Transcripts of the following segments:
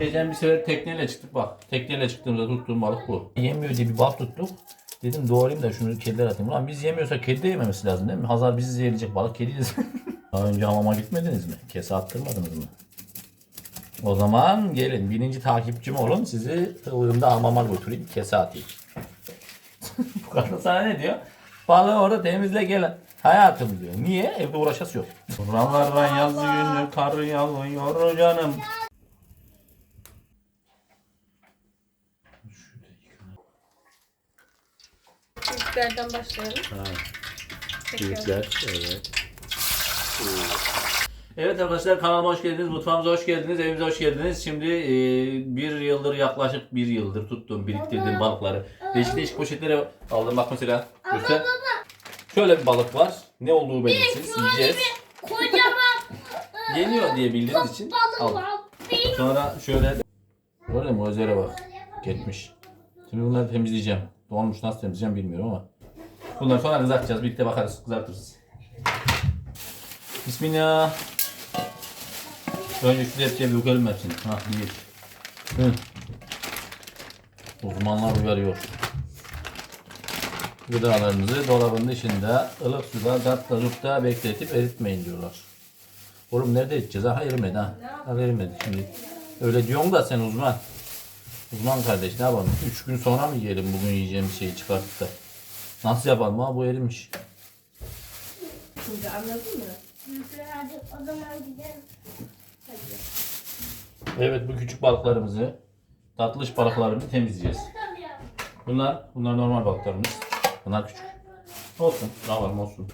Geçen bir sefer tekneyle çıktık bak. Tekneyle çıktığımızda tuttuğum balık bu. Yemiyor diye bir balık tuttuk. Dedim doğrayayım da şunu kediler atayım. Ulan biz yemiyorsak kedi de yememesi lazım değil mi? Hazar bizi zehirleyecek balık kediyiz. Daha önce hamama gitmediniz mi? Kese attırmadınız mı? O zaman gelin birinci takipçim olun sizi ılığımda hamama götüreyim kese atayım. Bu kadın sana ne diyor? Balığı orada temizle gel. Hayatım diyor. Niye? Evde uğraşası yok. Buralardan yaz günü kar yağıyor canım. Büyüklerden başlayalım. Tekrar. Büyükler, evet. Evet arkadaşlar kanalıma hoş geldiniz, mutfağımıza hoş geldiniz, evimize hoş geldiniz. Şimdi e, bir yıldır yaklaşık bir yıldır tuttuğum, biriktirdiğim balıkları değişik değişik poşetlere aldım. Bak mesela göster. Şöyle bir balık var. Ne olduğu belirsiz. Yiyeceğiz. Kocaman Yeniyor diye bildiğiniz için balık var. Benim Sonra şöyle Gördün mü özere bak. Gitmiş. Şimdi bunları temizleyeceğim. Donmuş nasıl temizleyeceğim bilmiyorum ama. Bunları sonra kızartacağız. Birlikte bakarız. Kızartırız. Bismillah. Önce şu tepsiye bir dökelim hepsini. Ha iyi. Hı. Uzmanlar uyarıyor. Gıdalarınızı dolabın dışında ılık suda katlanıp bekletip eritmeyin diyorlar. Oğlum nerede edeceğiz ha? Erimedi ha. Ha erimedi şimdi. Öyle diyorsun da sen uzman. Uzman kardeş ne yapalım? 3 gün sonra mı yiyelim bugün yiyeceğimiz şeyi çıkartıp da? Nasıl yapalım ha bu erimiş. Şimdi anladın mı? Hadi o zaman gidelim. Evet bu küçük balıklarımızı, tatlış balıklarımızı temizleyeceğiz. Bunlar, bunlar normal balıklarımız. Bunlar küçük. Olsun, ne yapalım olsun.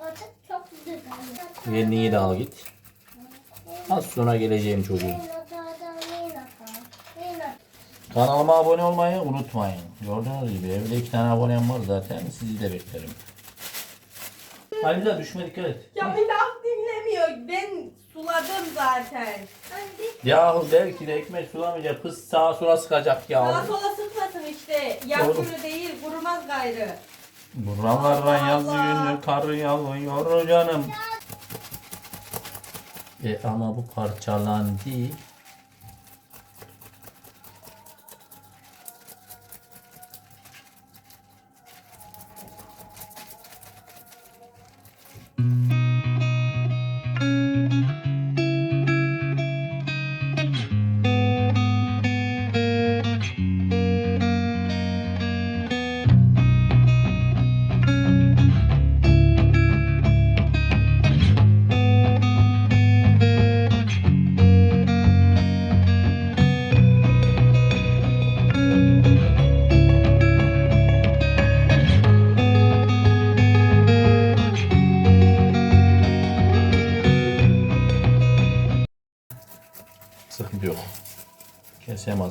Artık çok güzel. Yerini de al git. Az sonra geleceğim çocuğum. Kanalıma abone olmayı unutmayın. Gördüğünüz gibi evde iki tane abonem var zaten. Sizi de beklerim. Halbuki düşme dikkat et. Ya bir laf dinlemiyor. Ben suladım zaten. Yahu belki de ekmek sulamayacak. Kız sağa sola sıkacak Sağa ya. sola sıkmasın işte. Yağ Oğlum. kuru değil, kurumaz gayrı. Buralardan yaz Allah. günü kar yağıyor canım. E ama bu parçalandı. Sıkıntı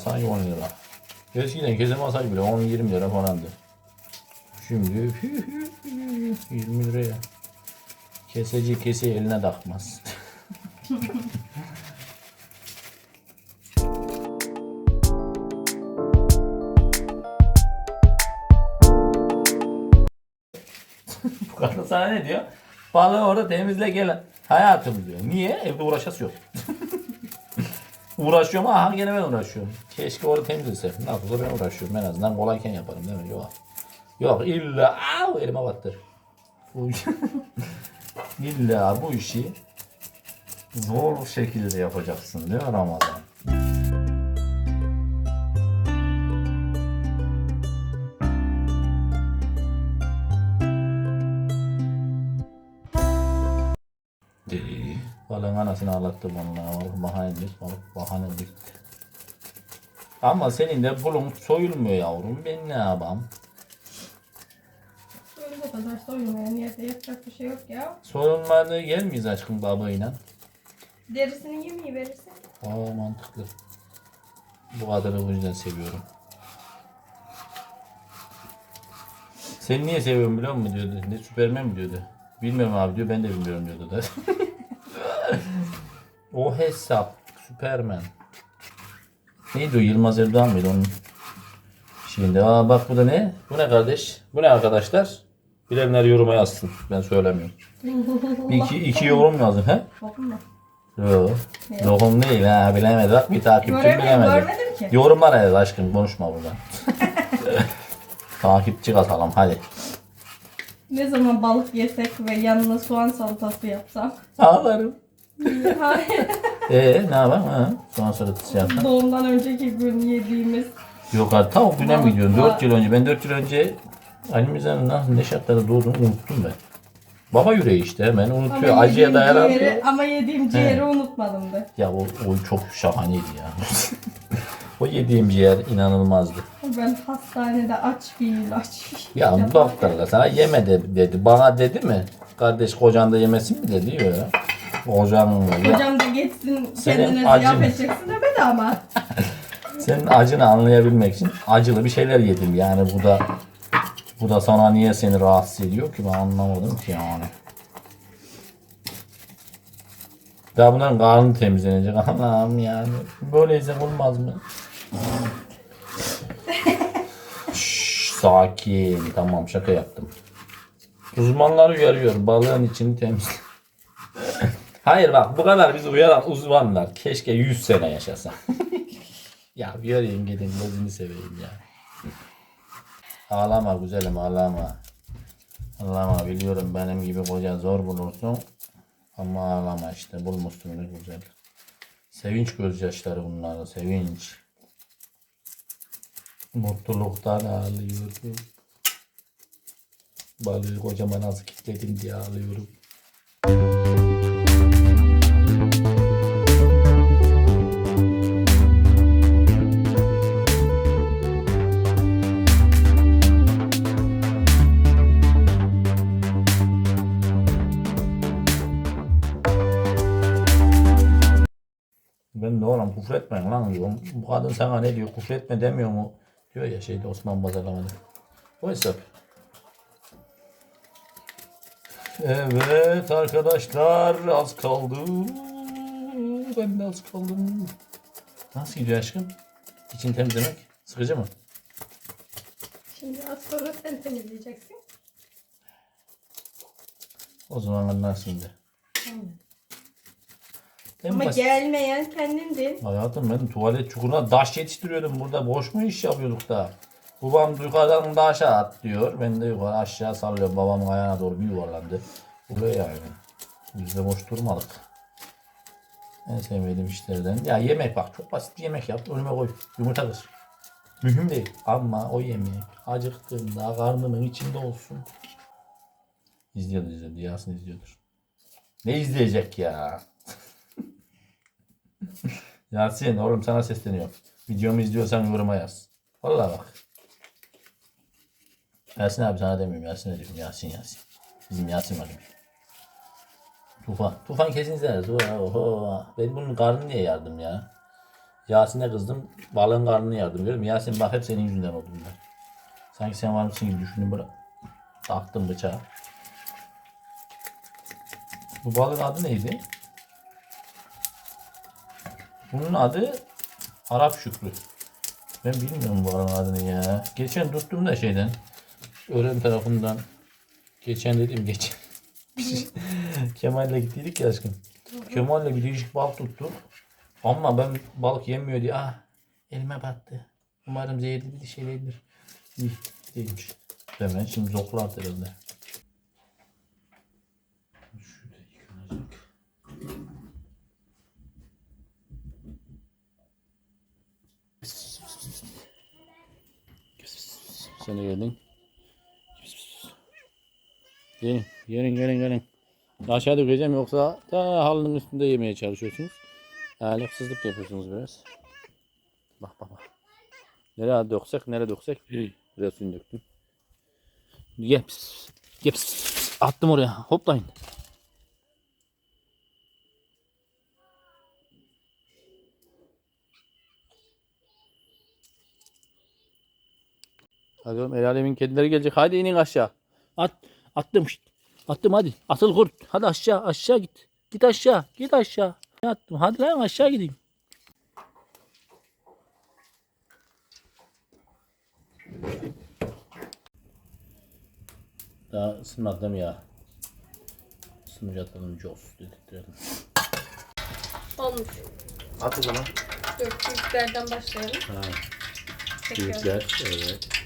masaj 10 lira. Eskiden kese masaj bile 10-20 lira falandı. Şimdi 20 liraya. Keseci kese eline takmaz. Bu kadın sana ne diyor? Balığı orada temizle gel. Hayatım diyor. Niye? Evde uğraşası yok. Uğraşıyorum aha gene ben uğraşıyorum. Keşke orada temizlese. Nasıl olsa ben uğraşıyorum. En azından kolayken yaparım değil mi? Yok. Yok illa au elime battır. İlla bu işi zor şekilde yapacaksın değil mi Ramazan? Balığın anasını ağlattı bana. Balık bahanelik, balık bahanelik. Ama senin de bulun soyulmuyor yavrum. Ben ne yapayım? Öyle bu kadar soyulmaya niyete yapacak bir şey yok ya. Soyulmadı gelmeyiz aşkım balığıyla. Derisini yemeği verirsen. Aa mantıklı. Bu kadarı o yüzden seviyorum. Sen niye seviyorum biliyor musun diyordu. Ne Süpermen mi diyordu. Bilmiyorum abi diyor ben de bilmiyorum diyordu da. o hesap Süpermen. Neydi o Yılmaz Erdoğan mıydı onun şeyinde. Aa bak bu da ne? Bu ne kardeş? Bu ne arkadaşlar? Bilenler yoruma yazsın. Ben söylemiyorum. iki, iki yorum yazın he? Bakın mı? Yok. Lokum değil ha bilemedi bak bir takipçim Göremedim, bilemedi. görmedim ki. Yorumlara yaz aşkım konuşma burada. Takipçi katalım hadi. Ne zaman balık yesek ve yanına soğan salatası yapsam. Ağlarım. Hayır. Eee ne yapalım ha? Sonra sonra şey yapsam. Doğumdan önceki gün yediğimiz Yok artık tam o güne mi gidiyorsun? var. 4 yıl önce. Ben 4 yıl önce annemizden nasıl ne şartlarda doğduğunu unuttum ben. Baba yüreği işte hemen unutuyor. ama Acıya yediğim dayanamıyor. ciğeri, ama yediğim ciğeri unutmadım da. Ya o, o çok şahaneydi ya. o yediğim ciğer inanılmazdı. Ben hastanede aç bir aç. Ya bu doktor da sana yeme de, dedi. Bana dedi mi? Kardeş kocan da yemesin mi dedi ya. Kocan mı? Ya, Hocam da geçsin Senin kendine acın- ziyafet edeceksin demedi ama. senin acını anlayabilmek için acılı bir şeyler yedim. Yani bu da bu da sana niye seni rahatsız ediyor ki ben anlamadım ki yani. Daha bunların karnı temizlenecek. Anam yani. Böyleyse olmaz mı? Şşş, sakin. Tamam şaka yaptım. Uzmanlar uyarıyor. Balığın içini temizle. Hayır bak bu kadar bizi uyaran uzmanlar. Keşke 100 sene yaşasa. ya bir arayın gidin gözünü seveyim ya. Ağlama güzelim ağlama. Ağlama biliyorum benim gibi koca zor bulursun. Ama ağlama işte bulmuşsun ne güzel. Sevinç gözyaşları bunlar sevinç. Mutluluktan ağlıyorum. Balığı kocama nasıl kilitledim diye ağlıyorum. Küfretmeyin lan diyorum. Bu kadın sana ne diyor küfretme demiyor mu? Diyor ya şeyde Osman Pazarlamada. O hesap. Evet arkadaşlar az kaldı. Ben de az kaldım. Nasıl gidiyor aşkım? İçini temizlemek sıkıcı mı? Şimdi az sonra sen temizleyeceksin. O zaman anlarsın de. En Ama basit- gelmeyen kendindin. Hayatım ben tuvalet çukuruna taş yetiştiriyordum burada. Boş mu iş yapıyorduk da? Babam yukarıdan da aşağı at diyor. Ben de yukarı aşağı sallıyorum. Babamın ayağına doğru bir yuvarlandı. Buraya yani. Biz de boş durmadık. En sevmediğim işlerden. Ya yemek bak çok basit bir yemek yap. Önüme koy. Yumurta kır. Mühim değil. Ama o yemek acıktığımda karnımın içinde olsun. İzliyordu izliyordu. Yasin izliyordur. Ne izleyecek ya? Yasin oğlum sana sesleniyorum. Videomu izliyorsan yoruma yaz. Vallahi bak. Yasin abi sana demiyorum. Yasin diyorum. Yasin Yasin. Bizim Yasin var. demiş. Tufan. Tufan kesin izler. Tufan. Oho. Ben bunun karnını niye yardım ya? Yasin'e kızdım. Balığın karnını yardım. Görüyorum. Yasin bak hep senin yüzünden oldu bunlar. Sanki sen varmışsın gibi düşündüm. Böyle taktım bıçağı. Bu balığın adı neydi? Bunun adı Arap Şükrü. Ben bilmiyorum bu balığın adını ya. Geçen tuttum da şeyden. Öğren tarafından. Geçen dedim geçen. Kemal'le gittiydik ya aşkım. Kemal'le bir değişik balık tuttuk. Ama ben balık yemiyor diye ah elime battı. Umarım zehirli bir şey değildir. İyi değilmiş. Hemen şimdi zoklar herhalde. Şurada yıkanacak. Sen geldin. Gelin, gelin, gelin, gelin. Aşağı dökeceğim yoksa ta halının üstünde yemeye çalışıyorsunuz. Yani haksızlık yapıyorsunuz biraz. Bak bak bak. Nereye döksek, nereye döksek. Biraz suyunu döktüm. Gel. Gel. Attım oraya. Hoplayın. Hadi oğlum el alemin kedileri gelecek. Hadi inin aşağı. At. Attım. Attım hadi. Atıl kurt. Hadi aşağı aşağı git. Git aşağı. Git aşağı. Ne attım? Hadi lan aşağı gideyim. Daha ısınmadı değil mi ya? Isınınca atalım. Jos dedirttirelim. Olmuş. At o zaman. Dur büyüklerden başlayalım. Ha, Tekrar. büyükler. Evet.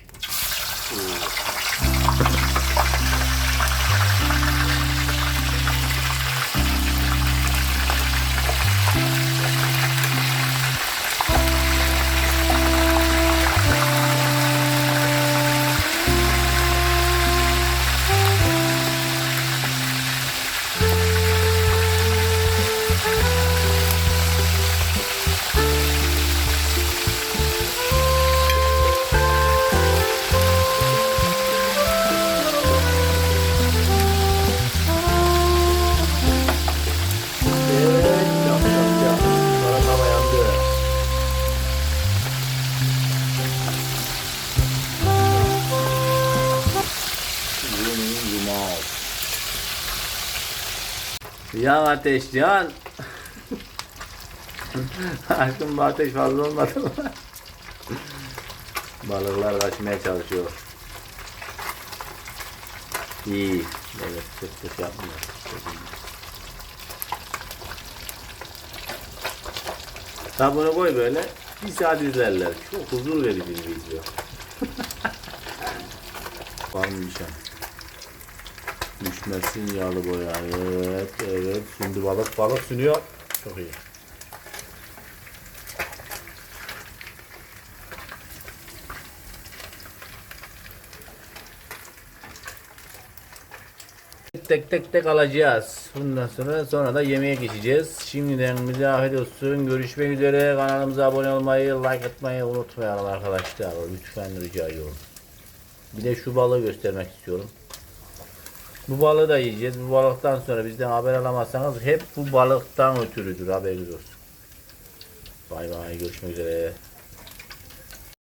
Evet, Yan ateş yan. Aşkım bu ateş fazla olmadı mı? Balıklar kaçmaya çalışıyor. İyi. Evet, çok çok yapmıyor. Sabunu koy böyle. Bir saat izlerler. Çok huzur verici bir video. Var mı bir şey? Düşmesin yağlı boya. Evet, evet. Şimdi balık balık sünüyor. Çok iyi. Tek tek tek alacağız. Bundan sonra sonra da yemeğe geçeceğiz. Şimdiden bize afiyet olsun. Görüşmek üzere. Kanalımıza abone olmayı, like atmayı unutmayalım arkadaşlar. Lütfen rica ediyorum. Bir de şu balığı göstermek istiyorum. Bu balığı da yiyeceğiz. Bu balıktan sonra bizden haber alamazsanız hep bu balıktan ötürüdür. Haberiniz olsun. Bay bay. Görüşmek üzere.